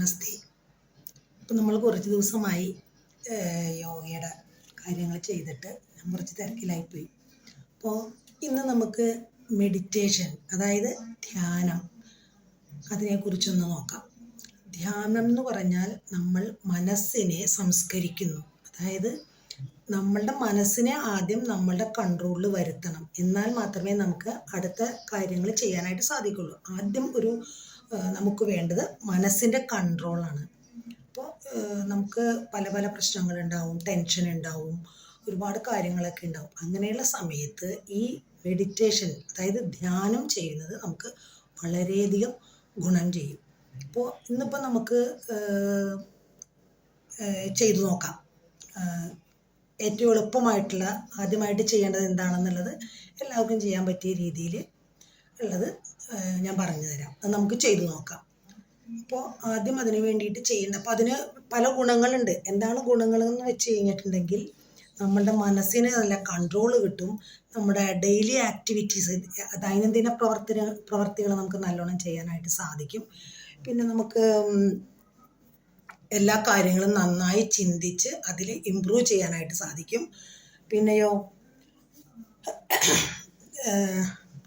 നമസ്തേ. ഇപ്പം നമ്മൾ കുറച്ച് ദിവസമായി യോഗയുടെ കാര്യങ്ങൾ ചെയ്തിട്ട് കുറച്ച് തിരക്കിലായിപ്പോയി. അപ്പോൾ ഇന്ന് നമുക്ക് മെഡിറ്റേഷൻ അതായത് ധ്യാനം അതിനെക്കുറിച്ചൊന്ന് നോക്കാം. ധ്യാനം എന്ന് പറഞ്ഞാൽ നമ്മൾ മനസ്സിനെ സംസ്കരിക്കുന്നു. അതായത് നമ്മളുടെ മനസ്സിനെ ആദ്യം നമ്മളുടെ കൺട്രോളിൽ വരുത്തണം. എന്നാൽ മാത്രമേ നമുക്ക് അടുത്ത കാര്യങ്ങൾ ചെയ്യാനായിട്ട് സാധിക്കുള്ളൂ. ആദ്യം ഒരു നമുക്ക് വേണ്ടത് മനസ്സിന്റെ കൺട്രോളാണ് അപ്പോൾ നമുക്ക് പല പല പ്രശ്നങ്ങളുണ്ടാവും ടെൻഷൻ ഉണ്ടാവും ഒരുപാട് കാര്യങ്ങളൊക്കെ ഉണ്ടാവും. അങ്ങനെയുള്ള സമയത്ത് ഈ മെഡിറ്റേഷൻ അതായത് ധ്യാനം ചെയ്യുന്നത് നമുക്ക് വളരെയധികം ഗുണം ചെയ്യും. അപ്പോൾ ഇന്നിപ്പോൾ നമുക്ക് ചെയ്തു നോക്കാം. ഏറ്റവും എളുപ്പമായിട്ടുള്ള ആദ്യമായിട്ട് ചെയ്യേണ്ടത് എന്താണെന്നുള്ളത് എല്ലാവർക്കും ചെയ്യാൻ പറ്റിയ രീതിയിൽ ഉള്ളത് ഞാൻ പറഞ്ഞു തരാം. അത് നമുക്ക് ചെയ്തു നോക്കാം. അപ്പോൾ ആദ്യം അതിന് വേണ്ടിയിട്ട് ചെയ്യേണ്ട അപ്പോൾ അതിന് പല ഗുണങ്ങളുണ്ട്. എന്താണ് ഗുണങ്ങളെന്ന് വെച്ച് കഴിഞ്ഞിട്ടുണ്ടെങ്കിൽ നമ്മളുടെ മനസ്സിന് നല്ല കൺട്രോൾ കിട്ടും. നമ്മുടെ ഡെയിലി ആക്ടിവിറ്റീസ് ദൈനംദിന പ്രവർത്തന പ്രവർത്തികൾ നമുക്ക് നല്ലോണം ചെയ്യാനായിട്ട് സാധിക്കും. പിന്നെ നമുക്ക് എല്ലാ കാര്യങ്ങളും നന്നായി ചിന്തിച്ച് അതിൽ ഇമ്പ്രൂവ് ചെയ്യാനായിട്ട് സാധിക്കും. പിന്നെയോ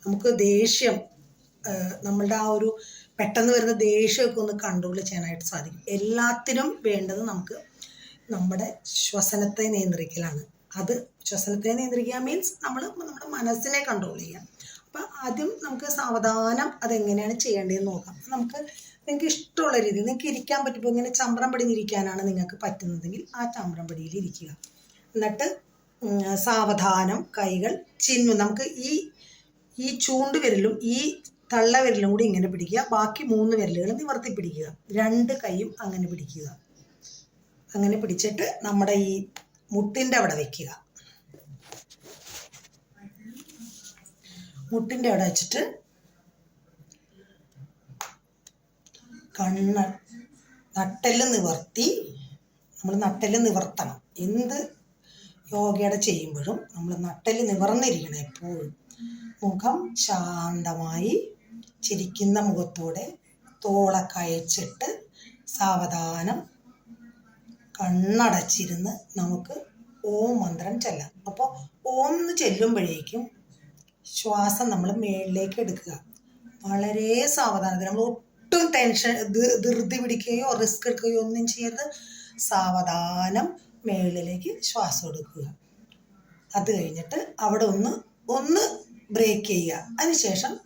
നമുക്ക് ദേഷ്യം നമ്മളുടെ ആ ഒരു പെട്ടെന്ന് വരുന്ന ദേഷ്യമൊക്കെ ഒന്ന് കൺട്രോൾ ചെയ്യാനായിട്ട് സാധിക്കും. എല്ലാത്തിനും വേണ്ടത് നമുക്ക് നമ്മുടെ ശ്വസനത്തെ നിയന്ത്രിക്കലാണ്. അത് ശ്വസനത്തെ നിയന്ത്രിക്കുക മീൻസ് നമ്മൾ നമ്മുടെ മനസ്സിനെ കൺട്രോൾ ചെയ്യാം അപ്പം ആദ്യം നമുക്ക് സാവധാനം അതെങ്ങനെയാണ് ചെയ്യേണ്ടതെന്ന് നോക്കാം. നമുക്ക് നിങ്ങൾക്ക് ഇഷ്ടമുള്ള രീതിയിൽ നിങ്ങൾക്ക് ഇരിക്കാൻ പറ്റുമ്പോൾ ഇങ്ങനെ ചമ്രം പടിഞ്ഞിരിക്കാനാണ് നിങ്ങൾക്ക് പറ്റുന്നതെങ്കിൽ ആ ചമ്പ്രം പടിയിൽ ഇരിക്കുക. എന്നിട്ട് സാവധാനം കൈകൾ ചിന്നു. നമുക്ക് ഈ ഈ ചൂണ്ട് വിരലും ഈ തള്ള വിരലും കൂടി ഇങ്ങനെ പിടിക്കുക. ബാക്കി മൂന്ന് വിരലുകൾ നിവർത്തി പിടിക്കുക. രണ്ട് കൈയും അങ്ങനെ പിടിക്കുക. അങ്ങനെ പിടിച്ചിട്ട് നമ്മുടെ ഈ മുട്ടിന്റെ അവിടെ വെക്കുക. മുട്ടിന്റെ അവിടെ വെച്ചിട്ട് കണ്ണ് നട്ടെല്ല് നിവർത്തി നമ്മൾ നട്ടെല്ല് നിവർത്തണം. എന്ത് യോഗയുടെ ചെയ്യുമ്പോഴും നമ്മൾ നട്ടെല്ല് നിവർന്നിരിക്കണം എപ്പോഴും. മുഖം ശാന്തമായി ചിരിക്കുന്ന മുഖത്തോടെ തോളക്കയച്ചിട്ട് സാവധാനം കണ്ണടച്ചിരുന്ന് നമുക്ക് ഓം മന്ത്രം ചെല്ലാം. അപ്പോൾ ഓം എന്ന് ചെല്ലുമ്പോഴേക്കും ശ്വാസം നമ്മൾ മേളിലേക്ക് എടുക്കുക. വളരെ സാവധാനത്തിൽ നമ്മൾ ഒട്ടും ടെൻഷൻ ധൃതി പിടിക്കുകയോ റിസ്ക് എടുക്കുകയോ ഒന്നും ചെയ്യരുത്. സാവധാനം മേളിലേക്ക് ശ്വാസം എടുക്കുക. അത് കഴിഞ്ഞിട്ട് അവിടെ ഒന്ന് ഒന്ന് ബ്രേക്ക് ചെയ്യുക. അതിനുശേഷം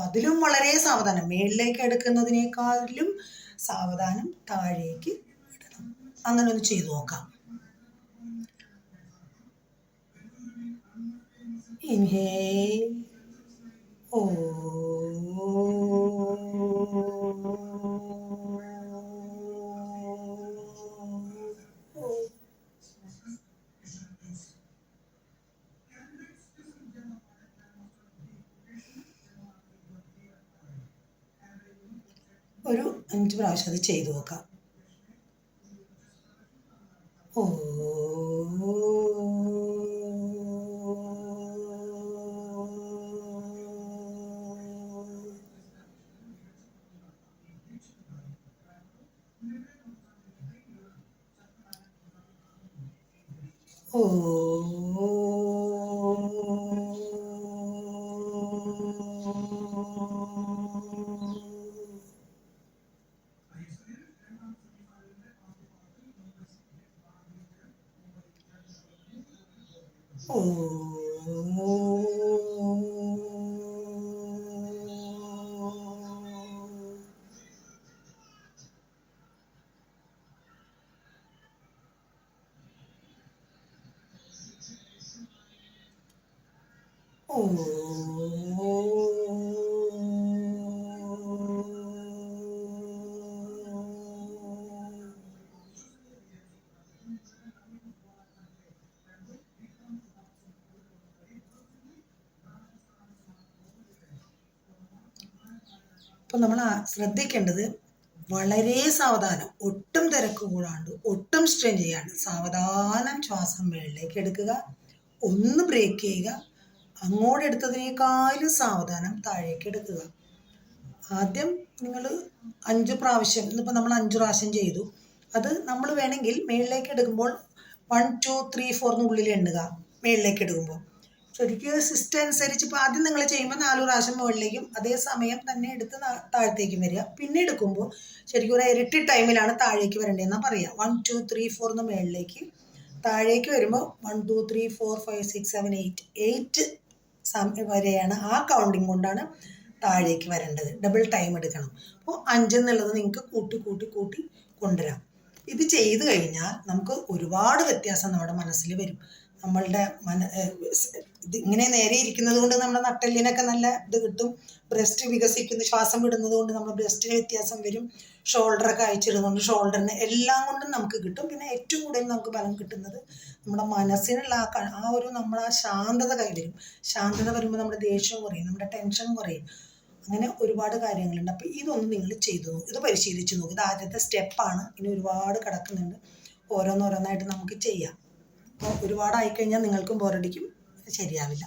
അതിലും വളരെ സാവധാനം. മേളിലേക്ക് എടുക്കുന്നതിനേക്കാളും സാവധാനം താഴേക്ക് ഇടണം. അങ്ങനെ ഒന്ന് ചെയ്തു നോക്കാം. ഇൻഹേ ഓ. ഒരു അഞ്ച് പ്രാവശ്യം അത് ചെയ്തു നോക്കാം. ഓ. ഓ. ഓ ഓ അപ്പോൾ നമ്മൾ ശ്രദ്ധിക്കേണ്ടത് വളരെ സാവധാനം. ഒട്ടും തിരക്ക് കൂടാണ്ട് ഒട്ടും സ്ട്രെയിൻ ചെയ്യാണ്ട് സാവധാനം ശ്വാസം മേളിലേക്ക് എടുക്കുക ഒന്ന് ബ്രേക്ക് ചെയ്യുക അങ്ങോട്ട് എടുത്തതിനേക്കാളും സാവധാനം താഴേക്ക് എടുക്കുക. ആദ്യം നിങ്ങൾ അഞ്ച് പ്രാവശ്യം ഇന്നിപ്പോൾ നമ്മൾ അഞ്ച് പ്രാവശ്യം ചെയ്തു. അത് നമ്മൾ വേണമെങ്കിൽ മേളിലേക്ക് എടുക്കുമ്പോൾ വൺ ടു ത്രീ ഫോറിനുള്ളിൽ എണ്ണുക മേളിലേക്ക് എടുക്കുമ്പോൾ. ശരിക്കും സിസ്റ്റം അനുസരിച്ച് ഇപ്പോൾ ആദ്യം നിങ്ങൾ ചെയ്യുമ്പോൾ നാല് പ്രാവശ്യം മുകളിലേക്കും അതേ സമയം തന്നെ എടുത്ത് താഴത്തേക്കും വരിക. പിന്നെ എടുക്കുമ്പോൾ ശരിക്കും ഒരു ഇരട്ടി ടൈമിലാണ് താഴേക്ക് വരേണ്ടതെന്നാണ് പറയുക വൺ ടു ത്രീ ഫോർ എന്ന് മുകളിലേക്ക് താഴേക്ക് വരുമ്പോൾ one two three four five six seven eight eight സമയം വരെയാണ് ആ കൗണ്ടിങ് കൊണ്ടാണ് താഴേക്ക് വരേണ്ടത്. ഡബിൾ ടൈം എടുക്കണം. അപ്പോൾ അഞ്ചെന്നുള്ളത് നിങ്ങൾക്ക് കൂട്ടി കൂട്ടി കൂട്ടി കൊണ്ടുവരാം. ഇത് ചെയ്തു കഴിഞ്ഞാൽ നമുക്ക് ഒരുപാട് വ്യത്യാസം നമ്മുടെ മനസ്സിൽ വരും. നമ്മളുടെ മന ഇത് ഇങ്ങനെ നേരെ ഇരിക്കുന്നത് കൊണ്ട് നമ്മുടെ നട്ടെല്ലിനൊക്കെ നല്ല ഇത് കിട്ടും. ബ്രസ്റ്റ് വികസിക്കുന്നു ശ്വാസം വിടുന്നത് കൊണ്ട് നമ്മുടെ ബ്രസ്റ്റിന് വ്യത്യാസം വരും. ഷോൾഡറൊക്കെ അയച്ചിടുന്നുണ്ട് ഷോൾഡറിന് എല്ലാം കൊണ്ടും നമുക്ക് കിട്ടും. പിന്നെ ഏറ്റവും കൂടുതൽ നമുക്ക് ബലം കിട്ടുന്നത് നമ്മുടെ മനസ്സിനുള്ള ആ ആ ഒരു നമ്മൾ ആ ശാന്തത കൈവരും ശാന്തത വരുമ്പോൾ നമ്മുടെ ദേഷ്യം കുറയും നമ്മുടെ ടെൻഷൻ കുറയും. അങ്ങനെ ഒരുപാട് കാര്യങ്ങളുണ്ട്. അപ്പോൾ ഇതൊന്ന് നിങ്ങൾ ചെയ്തു നോക്കും. ഇത് പരിശീലിച്ച് നോക്കും. ഇത് ആദ്യത്തെ സ്റ്റെപ്പാണ് ഇനി ഒരുപാട് കിടക്കുന്നുണ്ട്. ഓരോന്നോരോന്നായിട്ട് നമുക്ക് ചെയ്യാം. അപ്പോൾ ഒരുപാടായിക്കഴിഞ്ഞാൽ നിങ്ങൾക്കും ബോറടിക്കും ശരിയാവില്ല.